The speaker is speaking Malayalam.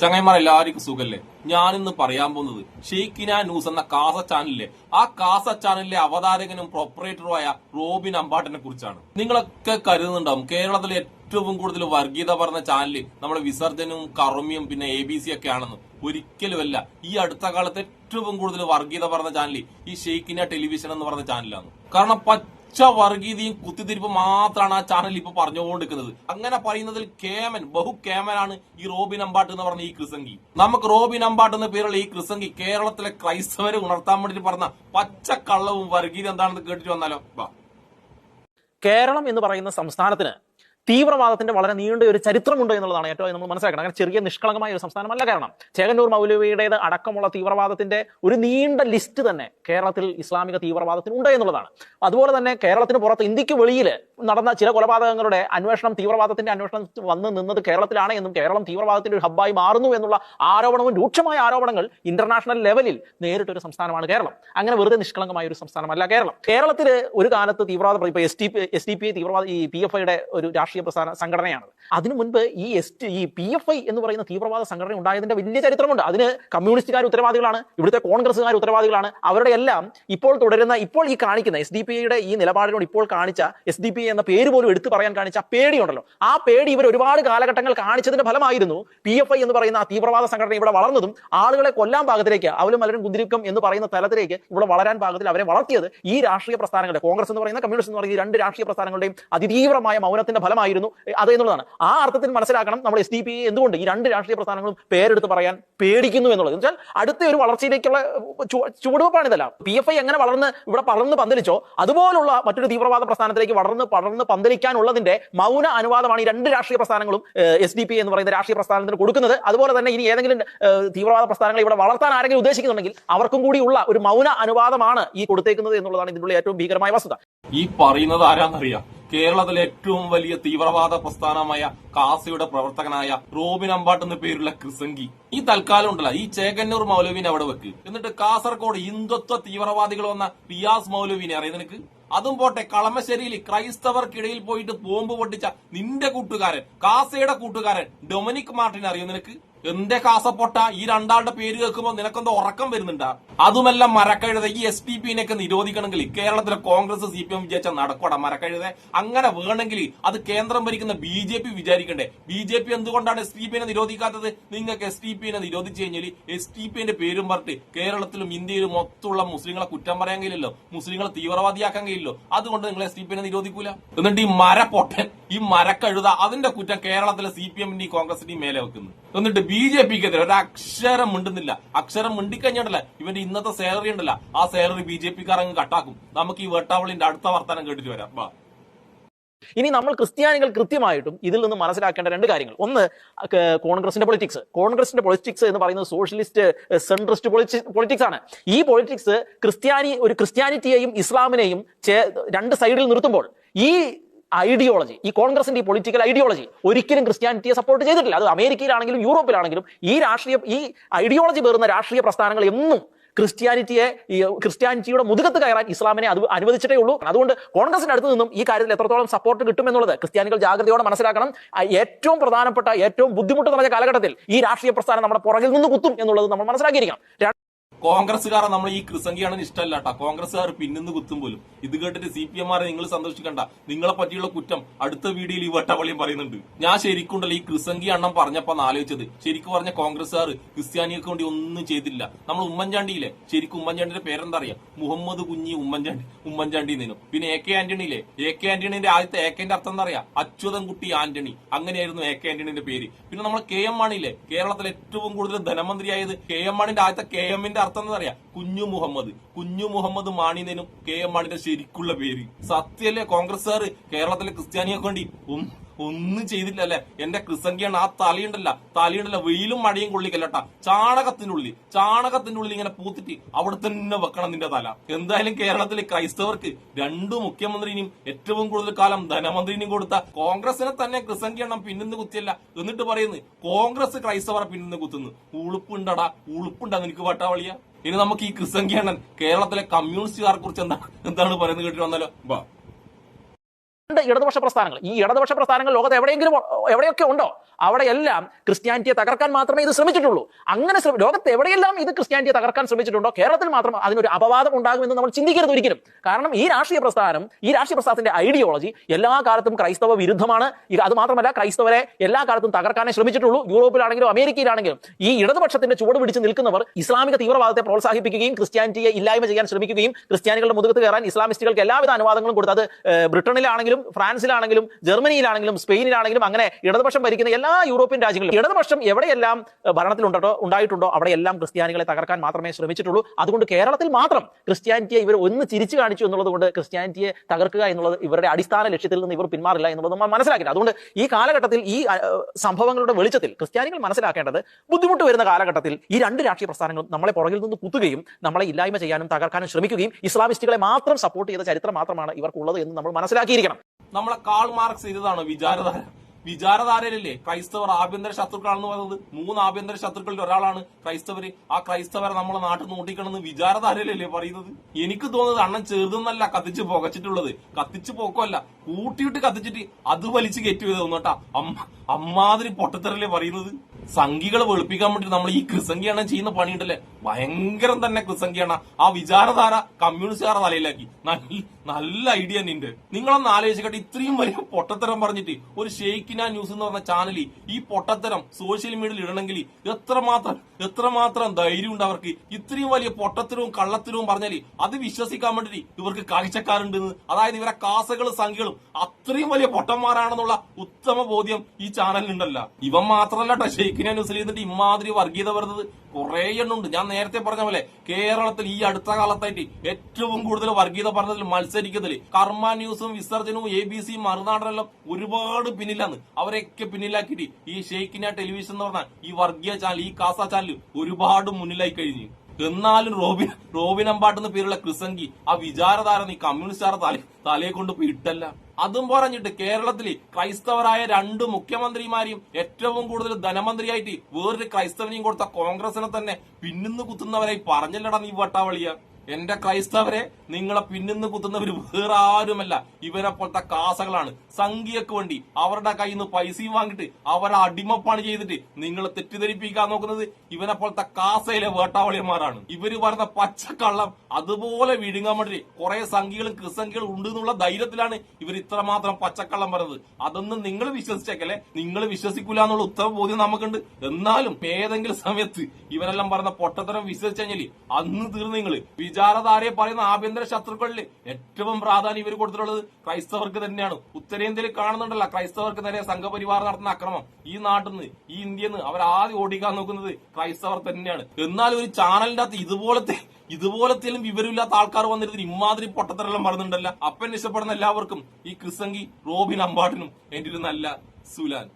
ചങ്ങായിമാർ എല്ലാവർക്കും സുഖല്ലേ? ഞാനിന്ന് പറയാൻ പോകുന്നത് ഷെയ്ഖിന ന്യൂസ് എന്ന കാസ ചാനലിലെ ആ കാസ ചാനലിലെ അവതാരകനും പ്രൊപ്പറേറ്ററുമായ റോബിൻ അമ്പാട്ടിനെ കുറിച്ചാണ്. നിങ്ങളൊക്കെ കരുതുന്നുണ്ടാവും കേരളത്തിലെ ഏറ്റവും കൂടുതൽ വർഗീയത പറഞ്ഞ ചാനൽ നമ്മുടെ വിസർജനവും കറുമിയും പിന്നെ എ ബി സി ഒക്കെ ആണെന്ന്. ഒരിക്കലുമല്ല ഈ അടുത്ത കാലത്ത് ഏറ്റവും കൂടുതൽ വർഗീയത പറഞ്ഞ ചാനൽ ഈ ഷെയ്ഖിന ടെലിവിഷൻ എന്ന് പറഞ്ഞ ചാനലാണ്. കാരണം പച്ച വർഗീയതയും കുത്തിത്തിരിപ്പ് മാത്രമാണ് ആ ചാനൽ ഇപ്പൊ പറഞ്ഞുകൊണ്ടിരിക്കുന്നത്. അങ്ങനെ പറയുന്നതിൽ കേമൻ ബഹു കേമനാണ് ഈ റോബിൻ അമ്പാട്ട് എന്ന് പറഞ്ഞ ഈ ക്രിസംഗി. നമുക്ക് റോബിൻ അമ്പാട്ട് എന്ന പേരുള്ള ഈ ക്രിസംഗി കേരളത്തിലെ ക്രൈസ്തവരെ ഉണർത്താൻ വേണ്ടിട്ട് പറഞ്ഞ പച്ച കള്ളവും വർഗീയത എന്താണെന്ന് കേട്ടിട്ട് വന്നാലോ? കേരളം എന്ന് പറയുന്ന സംസ്ഥാനത്തിന് തീവ്രവാദത്തിന്റെ വളരെ നീണ്ട ഒരു ചരിത്രമുണ്ട് എന്നുള്ളതാണ് ഏറ്റവും നമ്മൾ മനസ്സിലാക്കണം അങ്ങനെ ചെറിയ നിഷ്കളങ്കമായ ഒരു സംസ്ഥാനമല്ല കാരണം ചേകന്നൂർ മൗലവിയുടേത് അടക്കമുള്ള തീവ്രവാദത്തിന്റെ ഒരു നീണ്ട ലിസ്റ്റ് തന്നെ കേരളത്തിൽ ഇസ്ലാമിക തീവ്രവാദത്തിന് ഉണ്ട് എന്നുള്ളതാണ്. അതുപോലെ തന്നെ കേരളത്തിന് പുറത്ത് ഇന്ത്യയ്ക്ക് വെളിയിൽ നടന്ന ചില കൊലപാതകങ്ങളുടെ അന്വേഷണം തീവ്രവാദത്തിന്റെ അന്വേഷണം വന്ന് നിന്നത് കേരളത്തിലാണ് എന്നും കേരളം തീവ്രവാദത്തിന്റെ ഒരു ഹബ്ബായി മാറുന്നു എന്നുള്ള ആരോപണവും രൂക്ഷമായ ആരോപണങ്ങൾ ഇന്റർനാഷണൽ ലെവലിൽ നേരിട്ടൊരു സംസ്ഥാനമാണ് കേരളം. അങ്ങനെ വെറുതെ നിഷ്കളങ്കമായ ഒരു സംസ്ഥാനമല്ല കേരളം. കേരളത്തിൽ ഒരു കാലത്ത് തീവ്രവാദ ഇപ്പൊ S T P S D P തീവ്രവാദ ഈ പി എഫ് ഐയുടെ ഒരു രാഷ്ട്രീയ പ്രസ്ഥാന സംഘടനയാണ് അതിനു മുൻപ് ഈ എസ് ഈ പി എഫ് ഐ എന്ന് പറയുന്ന തീവ്രവാദ സംഘടന ഉണ്ടായതിന്റെ വലിയ ചരിത്രമുണ്ട്. അതിന് കമ്മ്യൂണിസ്റ്റുകാർ ഉത്തരവാദികളാണ് ഇവിടുത്തെ കോൺഗ്രസ്സുകാർ ഉത്തരവാദികളാണ്. അവരുടെ എല്ലാം ഇപ്പോൾ തുടരുന്ന ഇപ്പോൾ ഈ കാണിക്കുന്ന എസ് ഡി പി ഐയുടെ ഈ നിലപാടിനോട് ഇപ്പോൾ കാണിച്ച എസ് ഡി പി എന്ന പേര് പോലും എടുത്തു പറയാൻ കാണിച്ച പേടിയുണ്ടല്ലോ. ആ പേടി ഇവർ ഒരുപാട് കാലഘട്ടങ്ങൾ കാണിച്ചതിന്റെ ഫലമായിരുന്നു പി എഫ് ഐ എന്ന് പറയുന്ന ആ തീവ്രവാദ സംഘടന ഇവിടെ വളർന്നതും ആളുകളെ കൊല്ലാൻ ഭാഗത്തിലേക്ക് അവലും മലരും കുന്തിരിക്കം എന്ന് പറയുന്ന തലത്തിലേക്ക് ഇവിടെ വളരാൻ ഭാഗത്തിൽ അവരെ വളർത്തിയത് ഈ രാഷ്ട്രീയ പ്രസ്ഥാനങ്ങളുടെ കോൺഗ്രസ് എന്ന് പറയുന്ന കമ്മ്യൂണിസ്റ്റ് എന്ന് പറയുന്ന രണ്ട് രാഷ്ട്രീയ പ്രസ്ഥാനങ്ങളുടെയും അതിതീവ്രമായ മൗനത്തിന്റെ ഫലമായിരുന്നു അത് എന്നുള്ളതാണ്. ആ അർത്ഥത്തിൽ മനസ്സിലാക്കണം നമ്മൾ എസ് ഡി പി എന്തുകൊണ്ട് ഈ രണ്ട് രാഷ്ട്രീയ പ്രസ്ഥാനങ്ങളും പേരെടുത്ത് പറയാൻ പേടിക്കുന്നു എന്നുള്ളത്. എന്ന് വെച്ചാൽ അടുത്ത ഒരു വളർച്ചയിലേക്കുള്ള ചുവടുവെപ്പാണ് ഇതല്ല. പി എഫ് ഐ എങ്ങനെ വളർന്ന് ഇവിടെ പടർന്ന് പന്തലിച്ചോ അതുപോലുള്ള മറ്റൊരു തീവ്രവാദ പ്രസ്ഥാനത്തിലേക്ക് വളർന്ന് പടർന്ന് പന്തലിക്കാനുള്ളതിന്റെ മൗന അനുവാദമാണ് ഈ രണ്ട് രാഷ്ട്രീയ പ്രസ്ഥാനങ്ങളും എസ് ഡി പി എന്ന് പറയുന്ന രാഷ്ട്രീയ പ്രസ്ഥാനത്തിന് കൊടുക്കുന്നത്. അതുപോലെ തന്നെ ഇനി ഏതെങ്കിലും തീവ്രവാദ പ്രസ്ഥാനങ്ങൾ ഇവിടെ വളർത്താൻ ആരെങ്കിലും ഉദ്ദേശിക്കുന്നുണ്ടെങ്കിൽ അവർക്കും കൂടിയുള്ള ഒരു മൗന അനുവാദമാണ് ഈ കൊടുത്തേക്കുന്നത് എന്നുള്ളതാണ് ഇതിനുള്ള ഏറ്റവും ഭീകരമായ വസ്തുത. ഈ പറയുന്നത് ആരാന്നറിയാം? കേരളത്തിലെ ഏറ്റവും വലിയ തീവ്രവാദ പ്രസ്ഥാനമായ കാസയുടെ പ്രവർത്തകനായ റോബിൻ അമ്പാട്ട് എന്ന പേരുള്ള ക്രിസംഗി. ഈ തൽക്കാലം ഉണ്ടല്ല. ഈ ചേകന്നൂർ മൗലവിനെ അവിടെ വെക്ക്. എന്നിട്ട് കാസർഗോഡ് ഹിന്ദുത്വ തീവ്രവാദികൾ വന്ന പിയാസ് മൗലവിനെ അറിയാം നിനക്ക്? അതും പോട്ടെ കളമശ്ശേരിയിൽ ക്രൈസ്തവർക്കിടയിൽ പോയിട്ട് ബോംബ് പൊട്ടിച്ച നിന്റെ കൂട്ടുകാരൻ കാസയുടെ കൂട്ടുകാരൻ ഡൊമിനിക് മാർട്ടിൻ അറിയോ നിനക്ക്? എന്റെ കാസപ്പൊട്ട ഈ രണ്ടാളുടെ പേര് കേൾക്കുമ്പോൾ നിനക്കെന്തോ ഉറക്കം വരുന്നുണ്ട്? അതുമെല്ലാം മരക്കഴുത ഈ എസ് പി പിന്നൊക്കെ നിരോധിക്കണമെങ്കിൽ കേരളത്തിലെ കോൺഗ്രസ് സി പി എം വിചാരിച്ച നടക്കോടാ മരക്കഴുത. അങ്ങനെ വേണമെങ്കിൽ അത് കേന്ദ്രം ഭരിക്കുന്ന ബി ജെ പി വിചാരിക്കണ്ടേ? ബി ജെ പി എന്തുകൊണ്ടാണ് എസ് ടി പിനെ നിരോധിക്കാത്തത്? നിങ്ങൾക്ക് എസ് ടി പിനെ നിരോധിച്ചു കഴിഞ്ഞാൽ എസ് ടി പിന്റെ പേരും പറഞ്ഞിട്ട് കേരളത്തിലും ഇന്ത്യയിലും മൊത്തമുള്ള മുസ്ലിങ്ങളെ കുറ്റം പറയാൻ കഴിയില്ലല്ലോ. മുസ്ലിങ്ങളെ തീവ്രവാദിയാക്കാൻ കഴിയില്ലോ അതുകൊണ്ട് നിങ്ങൾ എസ് ടി പിനെ നിരോധിക്കൂല. എന്നിട്ട് ഈ മര പൊട്ടൻ ഈ മരക്കഴുത അതിന്റെ കുറ്റം കേരളത്തിലെ സി പി എമ്മിന്റെയും കോൺഗ്രസിന്റെയും മേലെ വെക്കുന്നു. എന്നിട്ട് ബി ജെ പിക്കെതിരെ ഒരു അക്ഷരം മിണ്ടുന്നില്ല. അക്ഷരം മിണ്ടിക്കഴിഞ്ഞിട്ടല്ല ഇവന്റെ ഇന്നത്തെ സാലറി ഉണ്ടല്ല. ആ സാലറി ബി ജെ പിക്കാർ അങ്ങ് കട്ടാക്കും. നമുക്ക് ഈ വേട്ടാവളിന്റെ അടുത്ത വർത്തമാനം കേട്ടിട്ട് വരാം. വാ. ഇനി നമ്മൾ ക്രിസ്ത്യാനികൾ കൃത്യമായിട്ടും ഇതിൽ നിന്ന് മനസ്സിലാക്കേണ്ട രണ്ട് കാര്യങ്ങൾ. ഒന്ന് കോൺഗ്രസിന്റെ പൊളിറ്റിക്സ് കോൺഗ്രസിന്റെ പൊളിറ്റിക്സ് എന്ന് പറയുന്നത് സോഷ്യലിസ്റ്റ് സെൻട്രിസ്റ്റ് പൊളിറ്റിക്സ് ആണ്. ഈ പൊളിറ്റിക്സ് ക്രിസ്ത്യാനി ഒരു ക്രിസ്ത്യാനിറ്റിയെയും ഇസ്ലാമിനെയും രണ്ട് സൈഡിൽ നിർത്തുമ്പോൾ ഈ ഐഡിയോളജി ഈ കോൺഗ്രസിന്റെ ഈ പൊളിറ്റിക്കൽ ഐഡിയോളജി ഒരിക്കലും ക്രിസ്ത്യാനിറ്റിയെ സപ്പോർട്ട് ചെയ്തിട്ടില്ല. അത് അമേരിക്കയിലാണെങ്കിലും യൂറോപ്പിലാണെങ്കിലും ഈ രാഷ്ട്രീയ ഈ ഐഡിയോളജി പേറുന്ന രാഷ്ട്രീയ പ്രസ്ഥാനങ്ങൾ എന്നും ക്രിസ്ത്യാനിറ്റിയെ ക്രിസ്ത്യാനിറ്റിയുടെ മുതുകത്ത് കയറാൻ ഇസ്ലാമിനെ അത് അനുവദിച്ചിട്ടേ ഉള്ളൂ. അതുകൊണ്ട് കോൺഗ്രസിന്റെ അടുത്ത് നിന്നും ഈ കാര്യത്തിൽ എത്രത്തോളം സപ്പോർട്ട് കിട്ടുമെന്നുള്ളത് ക്രിസ്ത്യാനികൾ ജാഗ്രതയോടെ മനസ്സിലാക്കണം. ഏറ്റവും പ്രധാനപ്പെട്ട ഏറ്റവും ബുദ്ധിമുട്ട് നിറഞ്ഞ കാലഘട്ടത്തിൽ ഈ രാഷ്ട്രീയ പ്രസ്ഥാനം നമ്മുടെ പുറകിൽ നിന്ന് കുത്തും എന്നുള്ളത് നമ്മൾ മനസ്സിലാക്കിയിരിക്കണം. കോൺഗ്രസ്സുകാരെ നമ്മൾ ഈ ക്രിസംഖ്യാണ് ഇഷ്ടമല്ല കേട്ടോ കോൺഗ്രസ്സുകാർ പിന്നിന്ന് കുത്തും പോലും. ഇത് കേട്ടിട്ട് സി പി എമാരെ നിങ്ങൾ സന്തോഷിക്കണ്ട. നിങ്ങളെ പറ്റിയുള്ള കുറ്റം അടുത്ത വീഡിയോയിൽ ഈ വട്ടവളിയും പറയുന്നുണ്ട്. ഞാൻ ശരിക്കുണ്ടല്ലോ ഈ കൃസംഖ്യ എണ്ണം പറഞ്ഞപ്പോ ആലോചിച്ചത്. ശരിക്കും പറഞ്ഞ കോൺഗ്രസ്സുകാർ ക്രിസ്ത്യാനികൾക്ക് വേണ്ടി ഒന്നും ചെയ്തില്ല. നമ്മൾ ഉമ്മൻചാണ്ടിയിലെ ശരിക്കും ഉമ്മൻചാണ്ടിന്റെ പേരെന്താ അറിയാം മുഹമ്മദ് കുഞ്ഞി ഉമ്മൻചാണ്ടി ഉമ്മൻചാണ്ടി നിന്നു പിന്നെ എ കെ ആന്റണിയിലെ എ കെ ആന്റണിന്റെ ആദ്യത്തെ എ കെന്റെ അർത്ഥം എന്താ അറിയാം അച്യുതൻകുട്ടി ആന്റണി. അങ്ങനെയായിരുന്നു എ കെ ആന്റണിന്റെ പേര്. പിന്നെ നമ്മൾ കെ എം മാണിയിലെ കേരളത്തിലെ ഏറ്റവും കൂടുതൽ ധനമന്ത്രിയായത് കെ എം മാണിന്റെ ആദ്യത്തെ കെ എമ്മിന്റെ അറിയാം കുഞ്ഞു മുഹമ്മദ്. കുഞ്ഞു മുഹമ്മദ് മാണിനും കെ എം മാണിന്റെ ശരിക്കുള്ള പേര്. സത്യല്ലേ കോൺഗ്രസ്സുകാർ കേരളത്തിലെ ക്രിസ്ത്യാനിയൊക്കെ വേണ്ടി ഒന്നും ചെയ്തില്ല അല്ലെ എന്റെ ക്രിസംഖ്യാണ് ആ തലയുണ്ടല്ല. തലയുണ്ടല്ല വെയിലും മഴയും കൊള്ളിക്കല്ലട്ടാ. ചാണകത്തിനുള്ളിൽ ചാണകത്തിനുള്ളിൽ ഇങ്ങനെ പൂത്തിട്ട് അവിടെ തന്നെ വെക്കണം നിന്റെ തല. എന്തായാലും കേരളത്തിലെ ക്രൈസ്തവർക്ക് രണ്ടു മുഖ്യമന്ത്രിനെയും ഏറ്റവും കൂടുതൽ കാലം ധനമന്ത്രിനെയും കൊടുത്ത കോൺഗ്രസിനെ തന്നെ ക്രിസംഖ്യണം പിന്നിന്ന് കുത്തിയല്ല. എന്നിട്ട് പറയുന്നു കോൺഗ്രസ് ക്രൈസ്തവരെ പിന്നിന്ന് കുത്തുന്നു. ഉളുപ്പുണ്ടടാ ഉളുപ്പുണ്ടാ നിനക്ക് വട്ടാവളിയ. ഇനി നമുക്ക് ഈ ക്രിസംഖ്യണ്ണൻ കേരളത്തിലെ കമ്മ്യൂണിസ്റ്റുകാരെ കുറിച്ച് എന്താ എന്താണ് പറയുന്നത് കേട്ടിട്ട് വന്നാലോ? രണ്ട് ഇടതുപക്ഷ പ്രസ്ഥാനങ്ങൾ. ഈ ഇടതുപക്ഷ പ്രസ്ഥാനങ്ങൾ ലോകത്ത് എവിടെയെങ്കിലും എവിടെയൊക്കെ ഉണ്ടോ അവിടെയെല്ലാം ക്രിസ്ത്യാനിറ്റിയെ തകർക്കാൻ മാത്രമേ ഇത് ശ്രമിച്ചിട്ടുള്ളൂ. അങ്ങനെ ലോകത്ത് എവിടെയെല്ലാം ഇത് ക്രിസ്ത്യാനിറ്റിയെ തകർക്കാൻ ശ്രമിച്ചിട്ടുണ്ടോ കേരളത്തിൽ മാത്രം അതിനൊരു അപവാദം ഉണ്ടാകുമെന്ന് നമ്മൾ ചിന്തിക്കരുത് ഒരിക്കലും. കാരണം ഈ രാഷ്ട്രീയ പ്രസ്ഥാനം ഈ രാഷ്ട്രീയ പ്രസ്ഥാനത്തിന്റെ ഐഡിയോളജി എല്ലാ കാലത്തും ക്രൈസ്തവ വിരുദ്ധമാണ്. അത് മാത്രമല്ല ക്രൈസ്തവരെ എല്ലാ കാലത്തും തകർക്കാനേ ശ്രമിച്ചിട്ടുള്ളൂ. യൂറോപ്പിലാണെങ്കിലും അമേരിക്കയിലാണെങ്കിലും. ഈ ഇടതുപക്ഷത്തിന്റെ ചുവട് പിടിച്ച് നിൽക്കുന്നവർ ഇസ്ലാമിക തീവ്രവാദത്തെ പ്രോത്സാഹിപ്പിക്കുകയും ക്രിസ്ത്യാനിറ്റിയെ ഇല്ലായ്മ ചെയ്യാൻ ശ്രമിക്കുകയും ക്രിസ്ത്യാനികളുടെ മുതുകത്ത് കയറാൻ ഇസ്ലാമിസ്റ്റുകൾക്ക് എല്ലാവിധ അനുവാദങ്ങളും കൊടുത്ത് അത് ഏഹ്, ബ്രിട്ടനിലാണെങ്കിലും ഫ്രാൻസിലാണെങ്കിലും ജർമ്മനിയിലാണെങ്കിലും സ്പെയിനിലാണെങ്കിലും അങ്ങനെ ഇടതുപക്ഷം ഭരിക്കുന്ന എല്ലാ യൂറോപ്യൻ രാജ്യങ്ങളിലും ഇടതുപക്ഷം എവിടെയെല്ലാം ഭരണത്തിലുണ്ടോ ഉണ്ടായിട്ടുണ്ടോ അവിടെയെല്ലാം ക്രിസ്ത്യാനികളെ തകർക്കാൻ മാത്രമേ ശ്രമിച്ചിട്ടുള്ളൂ. അതുകൊണ്ട് കേരളത്തിൽ മാത്രം ക്രിസ്ത്യാനിറ്റിയെ ഇവർ ഒന്ന് ചിരിച്ചു കാണിച്ചു എന്നുള്ളത് കൊണ്ട് ക്രിസ്ത്യാനിറ്റിയെ തകർക്കുക എന്നുള്ളത് ഇവരുടെ അടിസ്ഥാന ലക്ഷ്യത്തിൽ നിന്ന് ഇവർ പിന്മാറില്ല എന്നുള്ളത് നമ്മൾ മനസ്സിലാക്കില്ല അതുകൊണ്ട് ഈ കാലഘട്ടത്തിൽ ഈ സംഭവങ്ങളുടെ വെളിച്ചത്തിൽ ക്രിസ്ത്യാനികൾ മനസ്സിലാക്കേണ്ടത് ബുദ്ധിമുട്ട് വരുന്ന കാലഘട്ടത്തിൽ ഈ രണ്ട് രാഷ്ട്രീയ പ്രസ്ഥാനങ്ങളും നമ്മളെ പുറകിൽ നിന്ന് കുത്തുകയും നമ്മളെ ഇല്ലായ്മ ചെയ്യാനും തകർക്കാനും ശ്രമിക്കുകയും ഇസ്ലാമിസ്റ്റുകളെ മാത്രം സപ്പോർട്ട് ചെയ്ത ചരിത്രം മാത്രമാണ് ഇവർക്കുള്ളത് എന്ന് നമ്മൾ മനസ്സിലാക്കിയിരിക്കണം. നമ്മളെ കാൾ മാർക്സ് ചെയ്തതാണ് വിചാരധാര. വിചാരധാരയിലല്ലേ? ക്രൈസ്തവർ ആഭ്യന്തര ശത്രുക്കളാണെന്ന് പറയുന്നത് മൂന്ന് ആഭ്യന്തര ശത്രുക്കളിൽ ഒരാളാണ് ക്രൈസ്തവര്. ആ ക്രൈസ്തവരെ നമ്മളെ നാട്ടിൽ നിന്ന് ഓട്ടിക്കണമെന്ന് വിചാരധാരയിലല്ലേ പറയുന്നത്? എനിക്ക് തോന്നുന്നത് അണ്ണൻ ചെറുതെന്നല്ല കത്തിച്ച് പുകച്ചിട്ടുള്ളത്. കത്തിച്ച് പോക്കല്ല കൂട്ടിയിട്ട് കത്തിച്ചിട്ട് അത് വലിച്ചു കയറ്റി വരുന്നു കേട്ടാ. അമ്മ അമ്മാതിരി പൊട്ടത്തരല്ലേ പറയുന്നത്? സംഘികളെ വെളുപ്പിക്കാൻ വേണ്ടി നമ്മൾ ഈ കൃസംഖ്യാണ് ചെയ്യുന്ന പണിയുണ്ടല്ലേ? ഭയങ്കരം തന്നെ കൃസംഖ്യാണ് ആ വിചാരധാര കമ്മ്യൂണിസ്റ്റുകാരെ തലയിലാക്കി. നല്ല ഐഡിയ നിന്റെ. നിങ്ങളൊന്ന് ആലോചിക്കട്ടെ ഇത്രയും വലിയ പൊട്ടത്തരം പറഞ്ഞിട്ട് ഒരു ഷെയ്ക്കിന ന്യൂസ് എന്ന് പറഞ്ഞ ചാനലിൽ ഈ പൊട്ടത്തരം സോഷ്യൽ മീഡിയയിൽ ഇടണമെങ്കിൽ എത്രമാത്രം എത്രമാത്രം ധൈര്യം ഉണ്ട് അവർക്ക്? ഇത്രയും വലിയ പൊട്ടത്തരവും കള്ളത്തരവും പറഞ്ഞാൽ അത് വിശ്വസിക്കാൻ വേണ്ടിട്ട് ഇവർക്ക് കാഴ്ചക്കാരുണ്ടെന്ന്. അതായത് ഇവരെ കാസകളും സംഖ്യകളും അത്രയും വലിയ പൊട്ടന്മാരാണെന്നുള്ള ഉത്തമ ബോധ്യം ഈ ചാനലിനുണ്ടല്ല ഇവൻ മാത്രമല്ല കേട്ടോ ഷെയ്ക്കിന ന്യൂസിൽ ഇരുന്നിട്ട് ഇമാതിരി വർഗീയത വരുന്നത്. കുറെ എണ്ണുണ്ട് ഞാൻ നേരത്തെ പറഞ്ഞ പോലെ കേരളത്തിൽ ഈ അടുത്ത കാലത്തായിട്ട് ഏറ്റവും കൂടുതൽ വർഗീയത പറഞ്ഞതിൽ മത്സരിക്കുന്നതിൽ കർമ്മ ന്യൂസും വിസർജനവും എ ബി സിയും മറുനാടനെല്ലാം ഒരുപാട് പിന്നിലാണ് അവരെയൊക്കെ പിന്നിലാക്കിയിട്ട് ഈ ഷെയ്ഖിന ടെലിവിഷൻ എന്ന് പറഞ്ഞാൽ ഈ വർഗീയ ചാനൽ ഈ കാസ ചാനൽ ഒരുപാട് മുന്നിലായി കഴിഞ്ഞു. എന്നാലും റോബിൻ റോബിൻ അമ്പാട്ട് എന്ന പേരുള്ള ക്രിസംഗി ആ വിചാരധാര നീ കമ്മ്യൂണിസ്റ്റുകാരെ തല തലയെ കൊണ്ട് പോയി ഇട്ടല്ല. അതും പറഞ്ഞിട്ട് കേരളത്തിൽ ക്രൈസ്തവരായ രണ്ട് മുഖ്യമന്ത്രിമാരെയും ഏറ്റവും കൂടുതൽ ധനമന്ത്രിയായിട്ട് വേറൊരു ക്രൈസ്തവനെയും കൊടുത്ത കോൺഗ്രസിനെ തന്നെ പിന്നിന്ന് കുത്തുന്നവരായി പറഞ്ഞല്ലടാ നീ വട്ടാവളിയ. എന്റെ ക്രൈസ്തവരെ നിങ്ങളെ പിന്നിന്ന് കുത്തുന്നവർ വേറെ ആരുമല്ല ഇവരെ പോലത്തെ കാസകളാണ്. സംഖ്യക്ക് വേണ്ടി അവരുടെ കയ്യിൽ നിന്ന് പൈസയും വാങ്ങിട്ട് അവരെ അടിമപ്പാണ് ചെയ്തിട്ട് നിങ്ങളെ തെറ്റിദ്ധരിപ്പിക്കാൻ നോക്കുന്നത് ഇവനെ പോലത്തെ കാസയിലെ വേട്ടാവളിയന്മാരാണ്. ഇവർ പറയുന്ന പച്ചക്കള്ളം അതുപോലെ വിഴുങ്ങാൻ വേണ്ടി കുറെ സംഖ്യകളും ക്രിസംഖ്യകളും ഉണ്ട് എന്നുള്ള ധൈര്യത്തിലാണ് ഇവർ ഇത്രമാത്രം പച്ചക്കള്ളം പറയുന്നത്. അതൊന്നും നിങ്ങൾ വിശ്വസിച്ചേക്കല്ലേ? നിങ്ങൾ വിശ്വസിക്കൂല എന്നുള്ള ഉത്തമ ബോധ്യം നമുക്കുണ്ട്. എന്നാലും ഏതെങ്കിലും സമയത്ത് ഇവനെല്ലാം പറഞ്ഞ പൊട്ടത്തരം വിശ്വസിച്ചു കഴിഞ്ഞാൽ അന്ന് തീർന്നു നിങ്ങൾ വിചാരധാരയെ പറയുന്ന ആഭ്യന്തര ശത്രുക്കളിൽ ഏറ്റവും പ്രാധാന്യം ഇവർ കൊടുത്തിട്ടുള്ളത് ക്രൈസ്തവർക്ക് തന്നെയാണ്. ഉത്തരേന്ത്യയിൽ കാണുന്നുണ്ടല്ലോ ക്രൈസ്തവർക്ക് നേരെ സംഘപരിവാർ നടത്തുന്ന അക്രമം. ഈ നാട്ടിൽ നിന്ന് ഈ ഇന്ത്യയിൽ നിന്ന് അവർ ആദ്യം ഓടിക്കാൻ നോക്കുന്നത് ക്രൈസ്തവർ തന്നെയാണ്. എന്നാൽ ഒരു ചാനലിന്റെ അകത്ത് ഇതുപോലത്തെ ഇതുപോലത്തെയും വിവരമില്ലാത്ത ആൾക്കാർ വന്നിരുന്ന ഇമാതിരി പൊട്ടത്തരെല്ലാം പറഞ്ഞിട്ടുണ്ടല്ല. അപ്പൻ ഇഷ്ടപ്പെടുന്ന എല്ലാവർക്കും ഈ ക്രിസംഗി റോബിൻ അമ്പാട്ടിനും എന്റെ ഒരു നല്ല സുലാൻ.